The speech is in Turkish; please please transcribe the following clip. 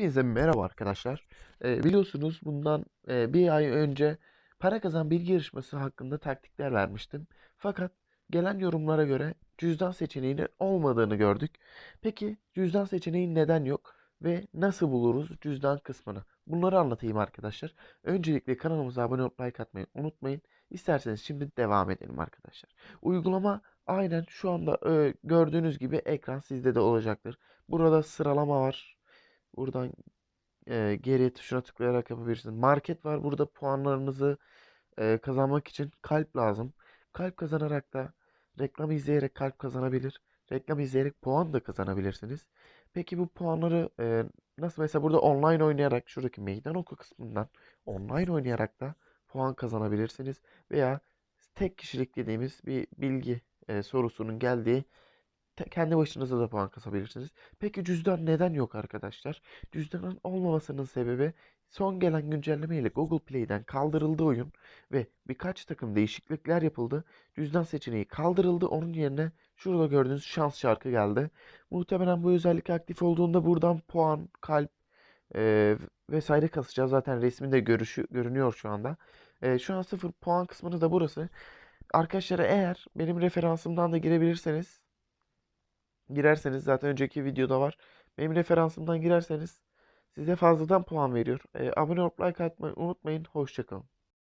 Hepinize merhaba arkadaşlar. Ee, biliyorsunuz bundan e, bir ay önce para kazan bilgi yarışması hakkında taktikler vermiştim. Fakat gelen yorumlara göre cüzdan seçeneğinin olmadığını gördük. Peki cüzdan seçeneği neden yok ve nasıl buluruz cüzdan kısmını? Bunları anlatayım arkadaşlar. Öncelikle kanalımıza abone olup like atmayı unutmayın. İsterseniz şimdi devam edelim arkadaşlar. Uygulama aynen şu anda e, gördüğünüz gibi ekran sizde de olacaktır. Burada sıralama var. Buradan e, geri tuşuna tıklayarak yapabilirsiniz. Market var. Burada puanlarınızı e, kazanmak için kalp lazım. Kalp kazanarak da reklam izleyerek kalp kazanabilir. Reklam izleyerek puan da kazanabilirsiniz. Peki bu puanları e, nasıl mesela burada online oynayarak şuradaki meydan oku kısmından online oynayarak da puan kazanabilirsiniz. Veya tek kişilik dediğimiz bir bilgi e, sorusunun geldiği kendi başınıza da puan kasabilirsiniz. Peki cüzdan neden yok arkadaşlar? Cüzdanın olmamasının sebebi son gelen güncelleme ile Google Play'den kaldırıldı oyun ve birkaç takım değişiklikler yapıldı. Cüzdan seçeneği kaldırıldı. Onun yerine şurada gördüğünüz şans şarkı geldi. Muhtemelen bu özellik aktif olduğunda buradan puan, kalp e, vesaire kasacağız. Zaten resminde görüşü, görünüyor şu anda. E, şu an sıfır puan kısmını da burası. Arkadaşlara eğer benim referansımdan da girebilirseniz girerseniz zaten önceki videoda var. Benim referansımdan girerseniz size fazladan puan veriyor. E, abone olup like atmayı unutmayın. Hoşçakalın.